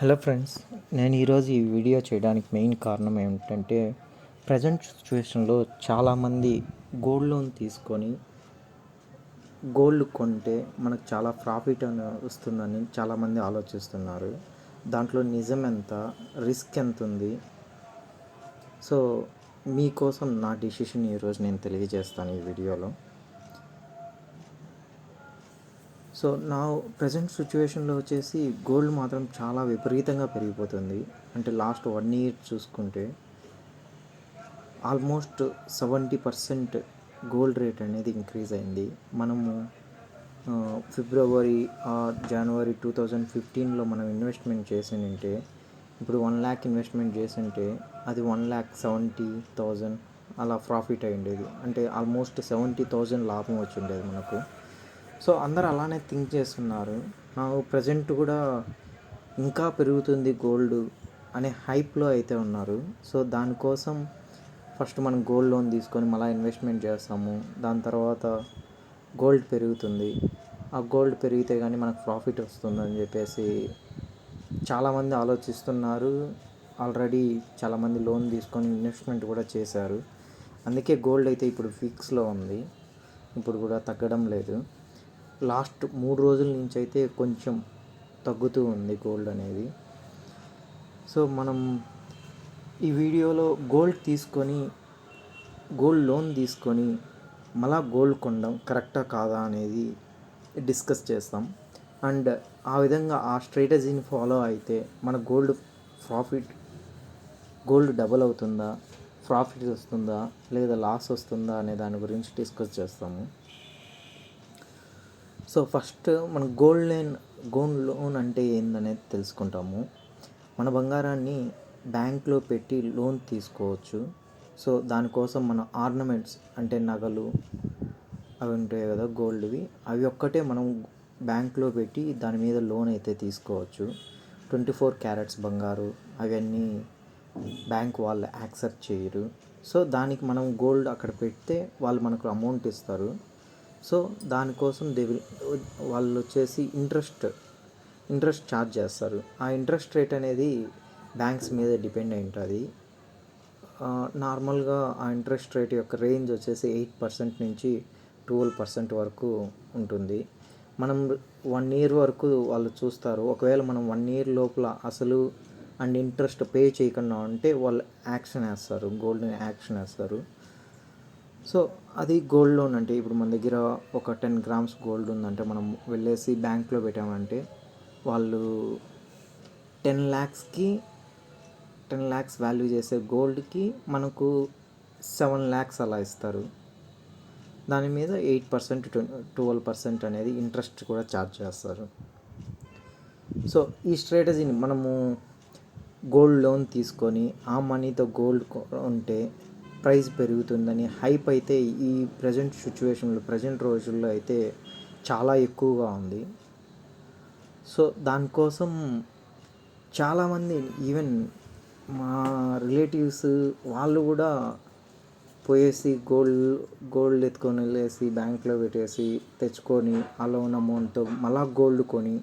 Hello friends నేను ఈరోజు ఈ వీడియో చేయడానికి మెయిన్ కారణం ఏమిటంటే ప్రజెంట్ సిచ్యువేషన్లో చాలామంది గోల్డ్ లోన్ తీసుకొని గోల్డ్ కొంటే మనకు చాలా ప్రాఫిట్ అని వస్తుందని చాలామంది ఆలోచిస్తున్నారు. దాంట్లో నిజం ఎంత రిస్క్ ఎంత ఉంది? సో మీకోసం నా డిసిషన్ ఈరోజు నేను తెలియజేస్తాను ఈ వీడియోలో. సో నా ప్రజెంట్ సిచ్యువేషన్లో వచ్చేసి గోల్డ్ మాత్రం చాలా విపరీతంగా పెరిగిపోతుంది. అంటే లాస్ట్ వన్ ఇయర్ చూసుకుంటే almost seventy percent gold rate అనేది ఇంక్రీజ్ అయింది. మనము ఫిబ్రవరి జనవరి టూ థౌజండ్ ఫిఫ్టీన్లో మనం ఇన్వెస్ట్మెంట్ చేసింటే ఇప్పుడు వన్ ల్యాక్ ఇన్వెస్ట్మెంట్ చేసింటే అది వన్ ల్యాక్ సెవెంటీ థౌజండ్ అలా ప్రాఫిట్ అయి ఉండేది అంటే ఆల్మోస్ట్ సెవెంటీ థౌజండ్ లాభం వచ్చి ఉండేది మనకు. సో అందరు అలానే థింక్ చేస్తున్నారు. నాకు ప్రజెంట్ కూడా ఇంకా పెరుగుతుంది గోల్డ్ అనే హైప్లో అయితే ఉన్నారు. సో దానికోసం ఫస్ట్ మనం గోల్డ్ లోన్ తీసుకొని మళ్ళీ ఇన్వెస్ట్మెంట్ చేస్తాము. దాని తర్వాత గోల్డ్ పెరుగుతుంది. ఆ గోల్డ్ పెరిగితే కానీ మనకు ప్రాఫిట్ వస్తుందని చెప్పేసి చాలామంది ఆలోచిస్తున్నారు. ఆల్రెడీ చాలామంది లోన్ తీసుకొని ఇన్వెస్ట్మెంట్ కూడా చేశారు. అందుకే గోల్డ్ అయితే ఇప్పుడు ఫిక్స్లో ఉంది. ఇప్పుడు కూడా తగ్గడం లేదు. లాస్ట్ మూడు రోజుల నుంచి అయితే కొంచెం తగ్గుతూ ఉంది గోల్డ్ అనేది. సో మనం ఈ వీడియోలో గోల్డ్ తీసుకొని గోల్డ్ లోన్ తీసుకొని మళ్ళా గోల్డ్ కొనడం కరెక్టా కాదా అనేది డిస్కస్ చేస్తాం. అండ్ ఆ విధంగా ఆ స్ట్రాటజీని ఫాలో అయితే మన గోల్డ్ ప్రాఫిట్ గోల్డ్ డబుల్ అవుతుందా ప్రాఫిట్ వస్తుందా లేదా లాస్ వస్తుందా అనే దాని గురించి డిస్కస్ చేస్తాము. సో ఫస్ట్ మన గోల్డ్ లోన్ గోల్డ్ లోన్ అంటే ఏందనేది తెలుసుకుంటాము. మన బంగారాన్ని బ్యాంక్లో పెట్టి లోన్ తీసుకోవచ్చు. సో దానికోసం మన ఆర్నమెంట్స్ అంటే నగలు అవి ఉంటాయి కదా గోల్డ్వి అవి ఒక్కటే మనం బ్యాంక్లో పెట్టి దాని మీద లోన్ అయితే తీసుకోవచ్చు. ట్వంటీ ఫోర్ క్యారెట్స్ బంగారు అవన్నీ బ్యాంక్ వాళ్ళు యాక్సెప్ట్ చేయరు. సో దానికి మనం గోల్డ్ అక్కడ పెడితే వాళ్ళు మనకు అమౌంట్ ఇస్తారు. సో దానికోసం దే విల్ వాళ్ళు వచ్చేసి ఇంట్రెస్ట్ ఇంట్రెస్ట్ ఛార్జ్ చేస్తారు. ఆ ఇంట్రెస్ట్ రేట్ అనేది బ్యాంక్స్ మీద డిపెండ్ అయి ఉంటుంది. నార్మల్గా ఆ ఇంట్రెస్ట్ రేట్ యొక్క రేంజ్ వచ్చేసి ఎయిట్ పర్సెంట్ నుంచి ట్వెల్వ్ పర్సెంట్ వరకు ఉంటుంది. మనం వన్ ఇయర్ వరకు వాళ్ళు చూస్తారు. ఒకవేళ మనం వన్ ఇయర్ లోపల అసలు అండ్ ఇంట్రెస్ట్ పే చేయకుండా ఉంటే వాళ్ళు యాక్షన్ వేస్తారు. గోల్డ్ని యాక్షన్ వేస్తారు. సో అది గోల్డ్ లోన్ అంటే ఇప్పుడు మన దగ్గర ఒక టెన్ గ్రామ్స్ గోల్డ్ ఉందంటే మనం వెళ్ళేసి బ్యాంక్లో పెట్టామంటే వాళ్ళు టెన్ ల్యాక్స్కి టెన్ ల్యాక్స్ వాల్యూ చేసే గోల్డ్కి మనకు సెవెన్ ల్యాక్స్ అలా ఇస్తారు. దాని మీద ఎయిట్ పర్సెంట్ ట్వెల్వ్ పర్సెంట్ అనేది ఇంట్రెస్ట్ కూడా ఛార్జ్ చేస్తారు. సో ఈ స్ట్రాటజీని మనము గోల్డ్ లోన్ తీసుకొని ఆ మనీతో గోల్డ్ ఉంటే ప్రైస్ పెరుగుతుందని హైప్ అయితే ఈ ప్రజెంట్ సిచ్యువేషన్లో ప్రజెంట్ రోజుల్లో అయితే చాలా ఎక్కువగా ఉంది. సో దానికోసం చాలామంది ఈవెన్ మా రిలేటివ్స్ వాళ్ళు కూడా పోయేసి గోల్డ్ గోల్డ్ ఎత్తుకొని వెళ్ళేసి బ్యాంక్లో పెట్టేసి తెచ్చుకొని ఆ లోన్ అమౌంట్తో మళ్ళా గోల్డ్ కొని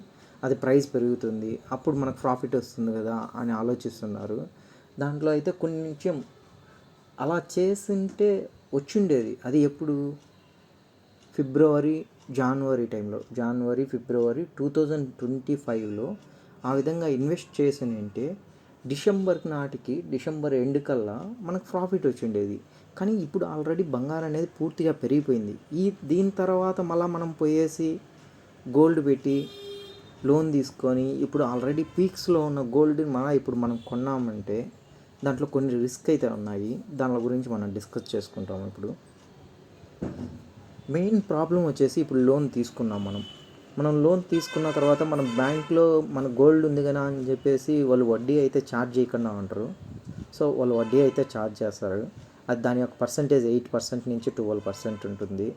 అది ప్రైస్ పెరుగుతుంది. అప్పుడు మనకు ప్రాఫిట్ వస్తుంది కదా అని ఆలోచిస్తున్నారు. దాంట్లో అయితే కొంచెం అలా చేస్తుంటే వచ్చిండేది. అది ఎప్పుడు? ఫిబ్రవరి జాన్వరి టైంలో. January February two thousand twenty ఫైవ్లో ఆ విధంగా ఇన్వెస్ట్ చేసినంటే డిసెంబర్ నాటికి డిసెంబర్ ఎండ్ కల్లా మనకు ప్రాఫిట్ వచ్చిండేది. కానీ ఇప్పుడు ఆల్రెడీ బంగారం అనేది పూర్తిగా పెరిగిపోయింది. ఈ దీని తర్వాత మళ్ళీ మనం పోయేసి గోల్డ్ పెట్టి లోన్ తీసుకొని ఇప్పుడు ఆల్రెడీ పీక్స్లో ఉన్న గోల్డ్ మన ఇప్పుడు మనం కొన్నామంటే దాంట్లో కొన్ని రిస్క్ అయితే ఉన్నాయి. దాని గురించి మనం డిస్కస్ చేసుకుంటాం ఇప్పుడు. మెయిన్ ప్రాబ్లం వచ్చేసి ఇప్పుడు లోన్ తీసుకున్నాం మనం. మనం లోన్ తీసుకున్న తర్వాత మనం బ్యాంక్లో మన గోల్డ్ ఉంది కదా అని చెప్పేసి వాళ్ళు వడ్డీ అయితే ఛార్జ్ చేయకుండా ఉంటారు. సో వాళ్ళు వడ్డీ అయితే ఛార్జ్ చేస్తారు. అది దాని యొక్క పర్సంటేజ్ ఎయిట్ పర్సెంట్ నుంచి ట్వెల్వ్ పర్సెంట్ ఉంటుంది.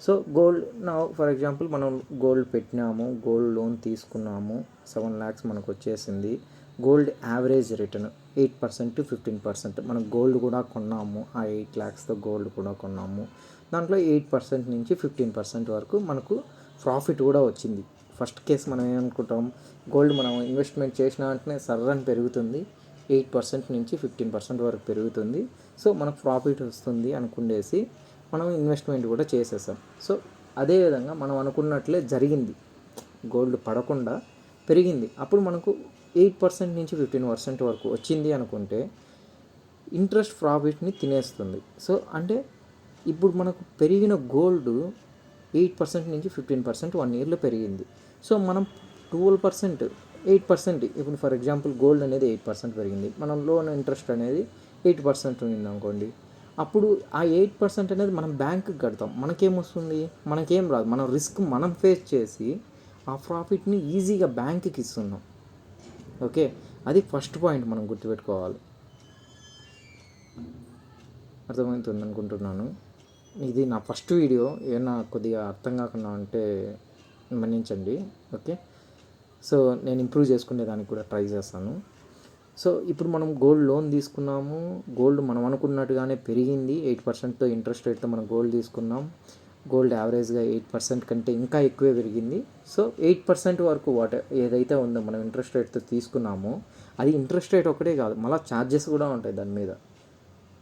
సో గోల్డ్ నా ఫర్ ఎగ్జాంపుల్ మనం గోల్డ్ పెట్టినాము గోల్డ్ లోన్ తీసుకున్నాము. సెవెన్ ల్యాక్స్ మనకు వచ్చేసింది. Gold average return eight percent to fifteen percent. మనం గోల్డ్ కూడా కొన్నాము. ఆ ఎయిట్ ల్యాక్స్తో గోల్డ్ కూడా కొన్నాము. దాంట్లో ఎయిట్ పర్సెంట్ నుంచి ఫిఫ్టీన్ పర్సెంట్ వరకు మనకు ప్రాఫిట్ కూడా వచ్చింది. ఫస్ట్ కేసు మనం ఏమనుకుంటాం? గోల్డ్ మనం ఇన్వెస్ట్మెంట్ చేసిన వెంటనే సర్రని పెరుగుతుంది. ఎయిట్ పర్సెంట్ నుంచి ఫిఫ్టీన్ పర్సెంట్ వరకు పెరుగుతుంది. సో మనకు ప్రాఫిట్ వస్తుంది అనుకుండేసి మనం ఇన్వెస్ట్మెంట్ కూడా చేసేసాం. సో అదేవిధంగా మనం అనుకున్నట్లే జరిగింది. గోల్డ్ పడకుండా పెరిగింది. అప్పుడు మనకు ఎయిట్ పర్సెంట్ నుంచి ఫిఫ్టీన్ పర్సెంట్ వరకు వచ్చింది అనుకుంటే ఇంట్రెస్ట్ ప్రాఫిట్ని తినేస్తుంది. సో అంటే ఇప్పుడు మనకు పెరిగిన గోల్డ్ ఎయిట్ పర్సెంట్ నుంచి ఫిఫ్టీన్ పర్సెంట్ వన్ ఇయర్లో పెరిగింది. సో మనం ట్వెల్వ్ పర్సెంట్ ఎయిట్ పర్సెంట్ ఇప్పుడు ఫర్ ఎగ్జాంపుల్ గోల్డ్ అనేది ఎయిట్ పర్సెంట్ పెరిగింది. మనం లోన్ ఇంట్రెస్ట్ అనేది ఎయిట్ పర్సెంట్ ఉంది అనుకోండి. అప్పుడు ఆ ఎయిట్ పర్సెంట్ అనేది మనం బ్యాంకుకి కడతాం. మనకేమొస్తుంది మనకేం రాదు. మనం రిస్క్ మనం ఫేస్ చేసి ఆ ప్రాఫిట్ని ఈజీగా బ్యాంకుకి ఇస్తున్నాం. ఓకే? అది ఫస్ట్ పాయింట్ మనం గుర్తుపెట్టుకోవాలి. అర్థమవుతుంది అనుకుంటున్నాను ఇది నా ఫస్ట్ వీడియో. ఏమన్నా కొద్దిగా అర్థం కాకుండా ఉంటే మన్నించండి. ఓకే? సో నేను ఇంప్రూవ్ చేసుకునే దానికి కూడా ట్రై చేస్తాను. సో ఇప్పుడు మనం గోల్డ్ లోన్ తీసుకున్నాము. గోల్డ్ మనం అనుకున్నట్టుగానే పెరిగింది. ఎయిట్ పర్సెంట్తో ఇంట్రెస్ట్ రేట్తో మనం గోల్డ్ తీసుకున్నాం. గోల్డ్ యావరేజ్గా ఎయిట్ పర్సెంట్ కంటే ఇంకా ఎక్కువే పెరిగింది. సో ఎయిట్ పర్సెంట్ వరకు వాట్ ఏదైతే ఉందో మనం ఇంట్రెస్ట్ రేట్తో తీసుకున్నామో అది ఇంట్రెస్ట్ రేట్ ఒకటే కాదు మళ్ళీ ఛార్జెస్ కూడా ఉంటాయి దాని మీద.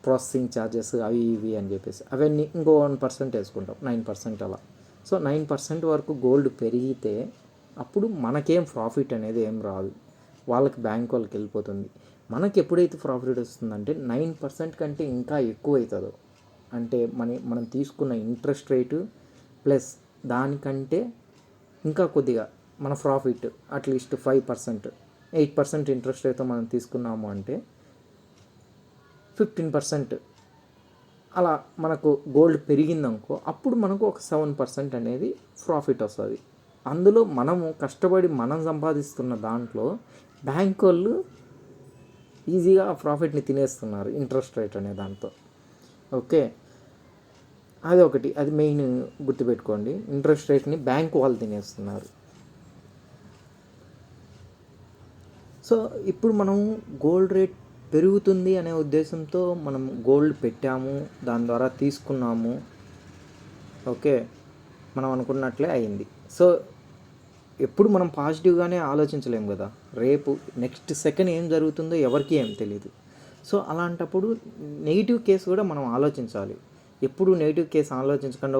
ప్రాసెసింగ్ ఛార్జెస్ అవి ఇవి అని చెప్పేసి. అవన్నీ ఇంకో వన్ పర్సెంట్ వేసుకుంటాం నైన్ పర్సెంట్ అలా. సో నైన్ పర్సెంట్ వరకు గోల్డ్ పెరిగితే అప్పుడు మనకేం ప్రాఫిట్ అనేది ఏం రాదు. వాళ్ళకి బ్యాంక్ వాళ్ళకి వెళ్ళిపోతుంది. మనకి ఎప్పుడైతే ప్రాఫిట్ వస్తుందంటే నైన్ పర్సెంట్ కంటే ఇంకా ఎక్కువ అవుతుందో. అంటే మన మనం తీసుకున్న ఇంట్రెస్ట్ రేటు ప్లస్ దానికంటే ఇంకా కొద్దిగా మన profit at least five percent eight percent interest రేట్తో మనం తీసుకున్నాము అంటే ఫిఫ్టీన్ పర్సెంట్. అలా మనకు గోల్డ్ పెరిగిందనుకో అప్పుడు మనకు ఒక సెవెన్ పర్సెంట్ అనేది ప్రాఫిట్ వస్తుంది. అందులో మనము కష్టపడి మనం సంపాదిస్తున్న దాంట్లో బ్యాంక్ వాళ్ళు ఈజీగా ఆ ప్రాఫిట్ని తినేస్తున్నారు ఇంట్రెస్ట్ రేట్ అనే దాంతో. ఓకే? అది ఒకటి అది మెయిన్ గుర్తుపెట్టుకోండి. ఇంట్రెస్ట్ రేట్ని బ్యాంక్ వాళ్ళు తినేస్తున్నారు. సో ఇప్పుడు మనం గోల్డ్ రేట్ పెరుగుతుంది అనే ఉద్దేశంతో మనం గోల్డ్ పెట్టాము దాని ద్వారా తీసుకున్నాము. ఓకే. మనం అనుకున్నట్లే అయింది. సో ఎప్పుడు మనం పాజిటివ్గానే ఆలోచించలేము కదా. రేపు నెక్స్ట్ సెకండ్ ఏం జరుగుతుందో ఎవరికి ఏం తెలియదు సో అలాంటప్పుడు నెగిటివ్ కేసు కూడా మనం ఆలోచించాలి. ఎప్పుడు నెగిటివ్ కేసు ఆలోచించకుండా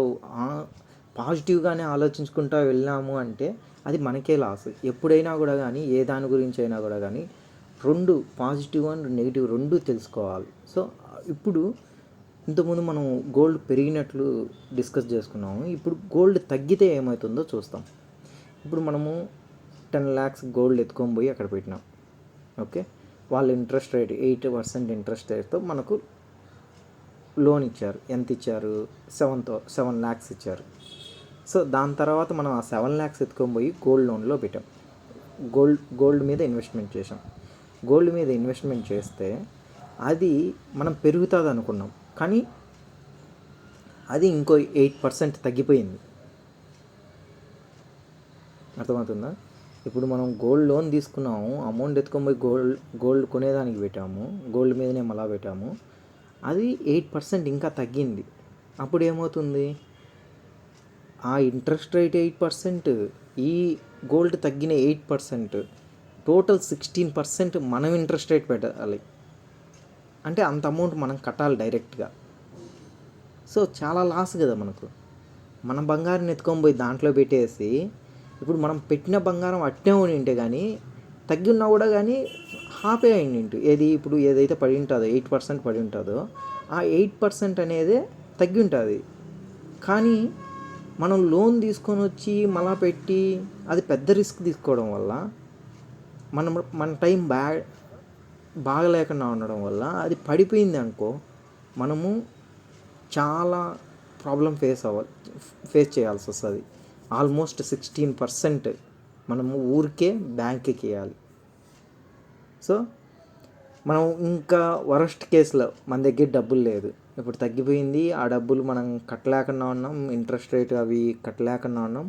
పాజిటివ్గానే ఆలోచించుకుంటా వెళ్ళాము అంటే అది మనకే లాస్. ఎప్పుడైనా కూడా కానీ ఏ దాని గురించి అయినా కూడా కానీ రెండు పాజిటివ్ అండ్ నెగిటివ్ రెండు తెలుసుకోవాలి. సో ఇప్పుడు ఇంతకుముందు మనం గోల్డ్ పెరిగినట్లు డిస్కస్ చేసుకున్నాము. ఇప్పుడు గోల్డ్ తగ్గితే ఏమవుతుందో చూస్తాం. ఇప్పుడు మనము టెన్ ల్యాక్స్ గోల్డ్ ఎత్తుకొని పోయి అక్కడ పెట్టినాం. ఓకే? వాళ్ళ interest rate eight percent interest రేట్తో మనకు లోన్ ఇచ్చారు. ఎంత ఇచ్చారు? సెవెన్తో సెవెన్ ల్యాక్స్ ఇచ్చారు. సో దాని తర్వాత మనం ఆ సెవెన్ ల్యాక్స్ ఎత్తుకొని పోయి గోల్డ్ లోన్లో పెట్టాం. గోల్డ్ గోల్డ్ మీద ఇన్వెస్ట్మెంట్ చేసాం గోల్డ్ మీద ఇన్వెస్ట్మెంట్ చేస్తే అది మనం పెరుగుతుంది అనుకున్నాం. కానీ అది ఇంకో ఎయిట్ పర్సెంట్ తగ్గిపోయింది. అర్థమవుతుందా? ఇప్పుడు మనం గోల్డ్ లోన్ తీసుకున్నాము. అమౌంట్ ఎత్తుకొని పోయి గోల్డ్ గోల్డ్ కొనేదానికి పెట్టాము. గోల్డ్ మీదనే మళ్ళా పెట్టాము. అది ఎయిట్ పర్సెంట్ ఇంకా తగ్గింది. అప్పుడు ఏమవుతుంది ఆ ఇంట్రెస్ట్ రేట్ ఎయిట్ పర్సెంట్ ఈ గోల్డ్ తగ్గిన eight percent total sixteen percent మనం ఇంట్రెస్ట్ రేట్ పెట్టాలి. అంటే అంత అమౌంట్ మనం కట్టాలి డైరెక్ట్గా. సో చాలా లాస్ కదా మనకు. మన బంగారం ఎత్తుకొని పోయి దాంట్లో పెట్టేసి ఇప్పుడు మనం పెట్టిన బంగారం అట్టే ఉండి ఉంటే కానీ తగ్గి ఉన్నా కూడా కానీ హాఫే అయింది ఏది ఇప్పుడు ఏదైతే పడి ఉంటుందో ఎయిట్ పర్సెంట్ పడి ఉంటుందో ఆ ఎయిట్ పర్సెంట్ అనేది తగ్గి ఉంటుంది. కానీ మనం లోన్ తీసుకొని వచ్చి మళ్ళా పెట్టి అది పెద్ద రిస్క్ తీసుకోవడం వల్ల మనం మన టైం బ్యా బాగలేకుండా ఉండడం వల్ల అది పడిపోయింది అనుకో మనము చాలా ప్రాబ్లం ఫేస్ అవ్వాలి ఫేస్ చేయాల్సి వస్తుంది. ఆల్మోస్ట్ సిక్స్టీన్ పర్సెంట్ మనము ఊరికే బ్యాంక్కి వేయాలి. సో మనం ఇంకా వరస్ట్ కేసులో మన దగ్గర డబ్బులు లేదు. ఇప్పుడు తగ్గిపోయింది ఆ డబ్బులు మనం కట్టలేకుండా ఉన్నాం ఇంట్రెస్ట్ రేట్ అవి కట్టలేకుండా ఉన్నాం.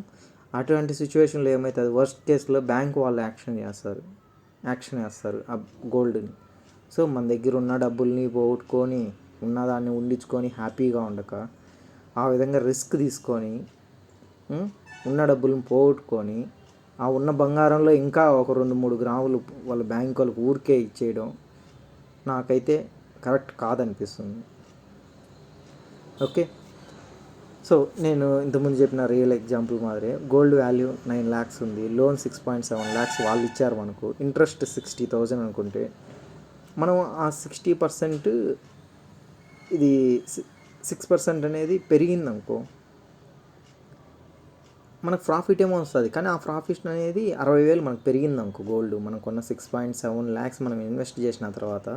అటువంటి సిచ్యువేషన్లో ఏమవుతుంది వర్స్ట్ కేసులో బ్యాంక్ వాళ్ళు యాక్షన్ చేస్తారు. యాక్షన్ వేస్తారు ఆ గోల్డ్ని. సో మన దగ్గర ఉన్న డబ్బుల్ని పోగొట్టుకొని ఉన్నదాన్ని ఉండించుకొని హ్యాపీగా ఉండక ఆ విధంగా రిస్క్ తీసుకొని ఉన్న డబ్బులను పోగొట్టుకొని ఆ ఉన్న బంగారంలో ఇంకా ఒక రెండు మూడు గ్రాములు వాళ్ళ బ్యాంక్ వాళ్ళకి ఊరికే ఇచ్చేయడం నాకైతే కరెక్ట్ కాదనిపిస్తుంది. ఓకే? సో నేను ఇంతకుముందు చెప్పిన రియల్ ఎగ్జాంపుల్ మాదిరి గోల్డ్ వాల్యూ నైన్ ల్యాక్స్ ఉంది loan six point seven lakhs వాళ్ళు ఇచ్చారు మనకు ఇంట్రెస్ట్ సిక్స్టీ థౌజండ్ అనుకుంటే మనం ఆ సిక్స్టీ పర్సెంట్ ఇది సిక్స్ పర్సెంట్ అనేది పెరిగిందనుకో మనకు ప్రాఫిట్ ఏమో వస్తుంది. కానీ ఆ ప్రాఫిట్ అనేది అరవై వేలు మనకు పెరిగింది అనుకో గోల్డ్. మనం కొన్న సిక్స్ పాయింట్ సెవెన్ ల్యాక్స్ మనం ఇన్వెస్ట్ చేసిన తర్వాత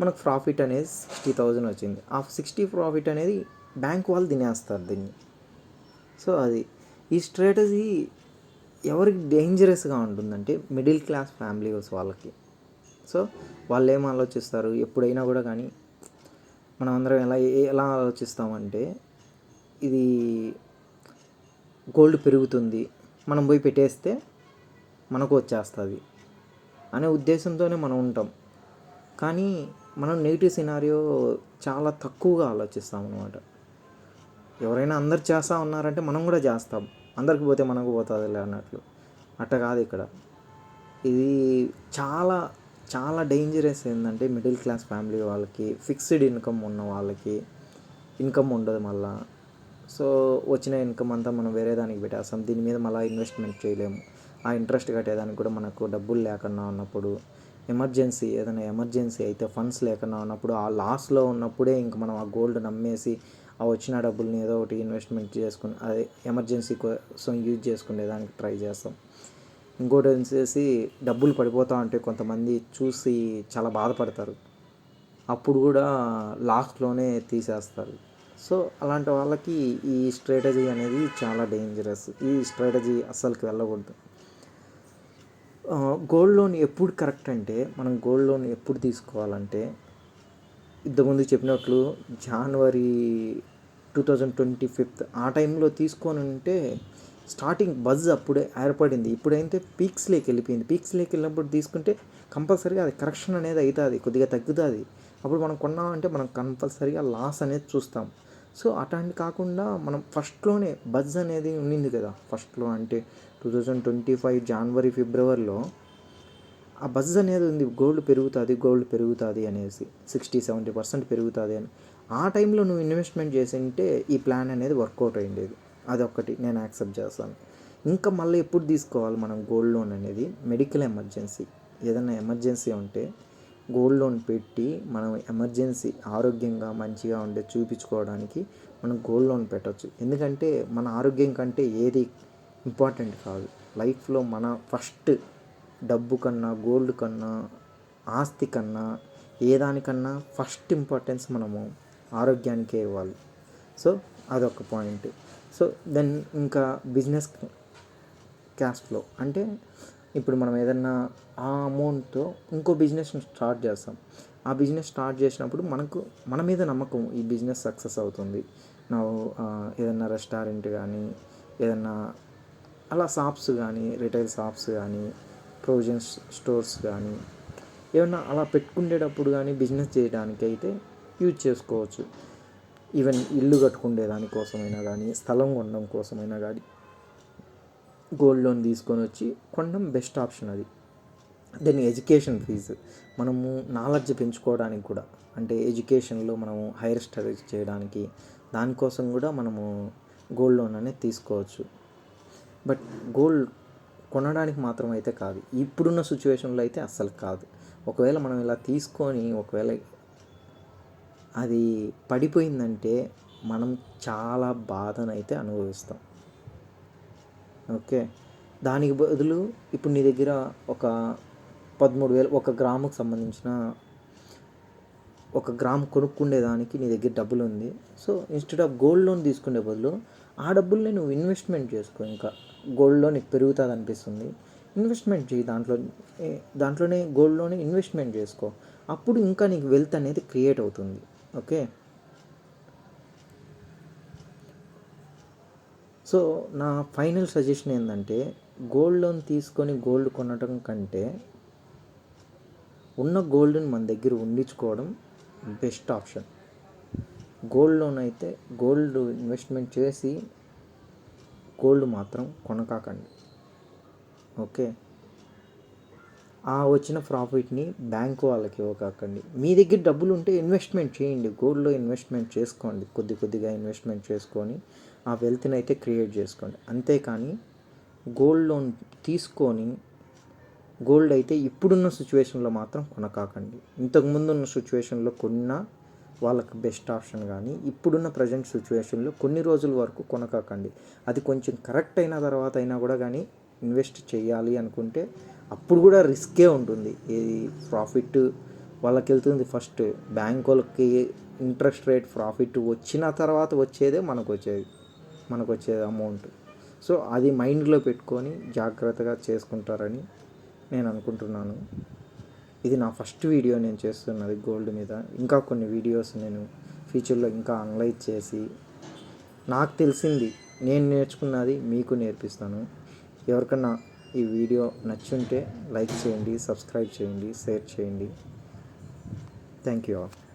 మనకు ప్రాఫిట్ అనేది సిక్స్టీ థౌజండ్ వచ్చింది. ఆ సిక్స్టీ ప్రాఫిట్ అనేది బ్యాంక్ వాళ్ళు తినేస్తారు దీన్ని. సో అది ఈ స్ట్రాటజీ ఎవరికి డేంజరస్గా ఉంటుందంటే మిడిల్ క్లాస్ ఫ్యామిలీస్ వాళ్ళకి. సో వాళ్ళు ఏం ఆలోచిస్తారు? ఎప్పుడైనా కూడా కానీ మనం అందరం ఎలా ఎలా ఆలోచిస్తామంటే ఇది గోల్డ్ పెరుగుతుంది మనం పోయి పెట్టేస్తే మనకు వచ్చేస్తుంది అనే ఉద్దేశంతోనే మనం ఉంటాం. కానీ మనం నెగిటివ్ సినారియో చాలా తక్కువగా ఆలోచిస్తాం అనమాట ఎవరైనా అందరు చేస్తూ ఉన్నారంటే మనం కూడా చేస్తాం. అందరికి పోతే మనకు పోతుందిలే అన్నట్లు. అట్ట కాదు ఇక్కడ. ఇది చాలా చాలా డేంజరస్ ఏంటంటే మిడిల్ క్లాస్ ఫ్యామిలీ వాళ్ళకి ఫిక్స్డ్ ఇన్కమ్ ఉన్న వాళ్ళకి ఇన్కమ్ ఉండదు మళ్ళీ. సో వచ్చిన ఇన్కమ్ అంతా మనం వేరే దానికి పెట్టేస్తాం. దీని మీద మళ్ళీ ఇన్వెస్ట్మెంట్ చేయలేము. ఆ ఇంట్రెస్ట్ కట్టేదానికి కూడా మనకు డబ్బులు లేకుండా ఉన్నప్పుడు ఎమర్జెన్సీ ఏదైనా ఎమర్జెన్సీ అయితే ఫండ్స్ లేకుండా ఉన్నప్పుడు ఆ లాస్లో ఉన్నప్పుడే ఇంక మనం ఆ గోల్డ్ నమ్మేసి ఆ వచ్చిన డబ్బుల్ని ఏదో ఒకటి ఇన్వెస్ట్మెంట్ చేసుకుని అదే ఎమర్జెన్సీ కోసం యూజ్ చేసుకునే దానికి ట్రై చేస్తాం. ఇంకోటి వచ్చేసి డబ్బులు పడిపోతా ఉంటే కొంతమంది చూసి చాలా బాధపడతారు. అప్పుడు కూడా లాస్ట్లోనే తీసేస్తారు. సో అలాంటి వాళ్ళకి ఈ స్ట్రాటజీ అనేది చాలా డేంజరస్ ఈ స్ట్రాటజీ అస్సలుకి వెళ్ళకూడదు. గోల్డ్ లోన్ ఎప్పుడు కరెక్ట్ అంటే మనం గోల్డ్ లోన్ ఎప్పుడు తీసుకోవాలంటే ఇంతకుముందు చెప్పినట్లు జనవరి టూ థౌజండ్ ట్వంటీ ఫిఫ్త్ ఆ టైంలో తీసుకొని ఉంటే స్టార్టింగ్ బజ్ అప్పుడే ఏర్పడింది. ఇప్పుడైతే పీక్స్లోకి వెళ్ళిపోయింది. పీక్స్లోకి వెళ్ళినప్పుడు తీసుకుంటే కంపల్సరీగా అది కరెక్షన్ అనేది అవుతుంది కొద్దిగా తగ్గుతుంది. అప్పుడు మనం కొన్నామంటే మనం కంపల్సరీగా లాస్ అనేది చూస్తాం. సో అట్లాంటి కాకుండా మనం ఫస్ట్లోనే బజ్ అనేది ఉండింది కదా. ఫస్ట్లో అంటే టూ థౌజండ్ ట్వంటీ ఫైవ్ జనవరి ఫిబ్రవరిలో ఆ బజ్ అనేది ఉంది. గోల్డ్ పెరుగుతుంది గోల్డ్ పెరుగుతుంది అనేసి సిక్స్టీ సెవెంటీ పర్సెంట్ పెరుగుతుంది అని. ఆ టైంలో నువ్వు ఇన్వెస్ట్మెంట్ చేసింటే ఈ ప్లాన్ అనేది వర్కౌట్ అయ్యేది అదొకటి నేను యాక్సెప్ట్ చేస్తాను. ఇంకా మళ్ళీ ఎప్పుడు తీసుకోవాలి మనం గోల్డ్ లోన్ అనేది? మెడికల్ ఎమర్జెన్సీ ఏదైనా ఎమర్జెన్సీ ఉంటే గోల్డ్ లోన్ పెట్టి మనం ఎమర్జెన్సీ ఆరోగ్యంగా మంచిగా ఉండే చూపించుకోవడానికి మనం గోల్డ్ లోన్ పెట్టవచ్చు ఎందుకంటే మన ఆరోగ్యం కంటే ఏది ఇంపార్టెంట్ కాదు. లైఫ్లో మన ఫస్ట్ డబ్బు కన్నా గోల్డ్ కన్నా ఆస్తి కన్నా ఏ దానికన్నా ఫస్ట్ ఇంపార్టెన్స్ మనము ఆరోగ్యానికే ఇవ్వాలి. సో అదొక పాయింట్. సో దెన్ ఇంకా బిజినెస్ క్యాష్ ఫ్లో. అంటే ఇప్పుడు మనం ఏదన్నా ఆ అమౌంట్తో ఇంకో బిజినెస్ స్టార్ట్ చేస్తాం. ఆ బిజినెస్ స్టార్ట్ చేసినప్పుడు మనకు మన మీద నమ్మకం ఈ బిజినెస్ సక్సెస్ అవుతుంది. నా ఏదన్నా రెస్టారెంట్ కానీ ఏదన్నా అలా షాప్స్ కానీ రిటైల్ షాప్స్ కానీ ప్రొవిజన్ స్టోర్స్ కానీ ఏమన్నా అలా పెట్టుకునేటప్పుడు కానీ బిజినెస్ చేయడానికైతే యూజ్ చేసుకోవచ్చు. ఈవెన్ ఇల్లు కట్టుకునే దానికోసమైనా కానీ స్థలం కొనడం కోసమైనా కానీ. గోల్డ్ లోన్ తీసుకొని వచ్చి కొనడం బెస్ట్ ఆప్షన్ అది. Then education fees. మనము నాలెడ్జ్ పెంచుకోవడానికి కూడా అంటే ఎడ్యుకేషన్లో మనము హైయర్ స్టడీస్ చేయడానికి దానికోసం కూడా మనము గోల్డ్ లోన్ అనేది తీసుకోవచ్చు. బట్ గోల్డ్ కొనడానికి మాత్రం అయితే కాదు. ఇప్పుడున్న సిచ్యువేషన్లో అయితే అస్సలు కాదు. ఒకవేళ మనం ఇలా తీసుకొని ఒకవేళ అది పడిపోయిందంటే మనం చాలా బాధనైతే అనుభవిస్తాం. ఓకే. దానికి బదులు ఇప్పుడు నీ దగ్గర ఒక పదమూడు వేలు ఒక గ్రాముకు సంబంధించిన ఒక గ్రామ్ కొనుక్కుండేదానికి నీ దగ్గర డబ్బులు ఉంది. So instead of gold loan తీసుకునే బదులు ఆ డబ్బుల్ని నువ్వు ఇన్వెస్ట్మెంట్ చేసుకో. ఇంకా గోల్డ్లో నీకు పెరుగుతుంది అనిపిస్తుంది. ఇన్వెస్ట్మెంట్ చేయి దాంట్లో దాంట్లోనే గోల్డ్లోనే ఇన్వెస్ట్మెంట్ చేసుకో. అప్పుడు ఇంకా నీకు వెల్త్ అనేది క్రియేట్ అవుతుంది. ఓకే? సో నా ఫైనల్ సజెషన్ ఏంటంటే గోల్డ్ లోన్ తీసుకొని గోల్డ్ కొనడం కంటే ఉన్న గోల్డ్ని మన దగ్గర ఉండించుకోవడం బెస్ట్ ఆప్షన్. గోల్డ్ లోన్ అయితే గోల్డ్ ఇన్వెస్ట్మెంట్ చేసి గోల్డ్ మాత్రం కొనకాకండి. ఓకే? ఆ వచ్చిన ప్రాఫిట్ని బ్యాంక్ వాళ్ళకి ఇవ్వకండి మీ దగ్గర డబ్బులు ఉంటే ఇన్వెస్ట్మెంట్ చేయండి. గోల్డ్లో ఇన్వెస్ట్మెంట్ చేసుకోండి. కొద్ది కొద్దిగా ఇన్వెస్ట్మెంట్ చేసుకొని ఆ వెల్త్ని అయితే క్రియేట్ చేసుకోండి. అంతేకాని గోల్డ్ లోన్ తీసుకొని గోల్డ్ అయితే ఇప్పుడున్న సిచ్యువేషన్లో మాత్రం కొనకాకండి. ఇంతకుముందు ఉన్న సిచ్యువేషన్లో కొన్నా వాళ్ళకి బెస్ట్ ఆప్షన్ కానీ ఇప్పుడున్న ప్రజెంట్ సిచ్యువేషన్లో కొన్ని రోజుల వరకు కొనకాకండి. అది కొంచెం కరెక్ట్ అయిన తర్వాత అయినా కూడా కానీ ఇన్వెస్ట్ చేయాలి అనుకుంటే అప్పుడు కూడా రిస్కే ఉంటుంది. ఏది ప్రాఫిట్ వాళ్ళకి వెళ్తుంది ఫస్ట్ బ్యాంక్ వాళ్ళకి ఇంట్రెస్ట్ రేట్ ప్రాఫిట్ వచ్చిన తర్వాత వచ్చేదే మనకు వచ్చేది. మనకు వచ్చే అమౌంట్ సో అది మైండ్లో పెట్టుకొని జాగ్రత్తగా చేసుకుంటారని నేను అనుకుంటున్నాను. ఇది నా ఫస్ట్ వీడియో నేను చేస్తున్నది గోల్డ్ మీద. ఇంకా కొన్ని వీడియోస్ నేను ఫ్యూచర్లో ఇంకా అనలైజ్ చేసి నాకు తెలిసింది నేను నేర్చుకున్నది మీకు నేర్పిస్తాను. ఎవరికన్నా ఈ వీడియో నచ్చుంటే లైక్ చేయండి సబ్స్క్రైబ్ చేయండి షేర్ చేయండి. Thank you all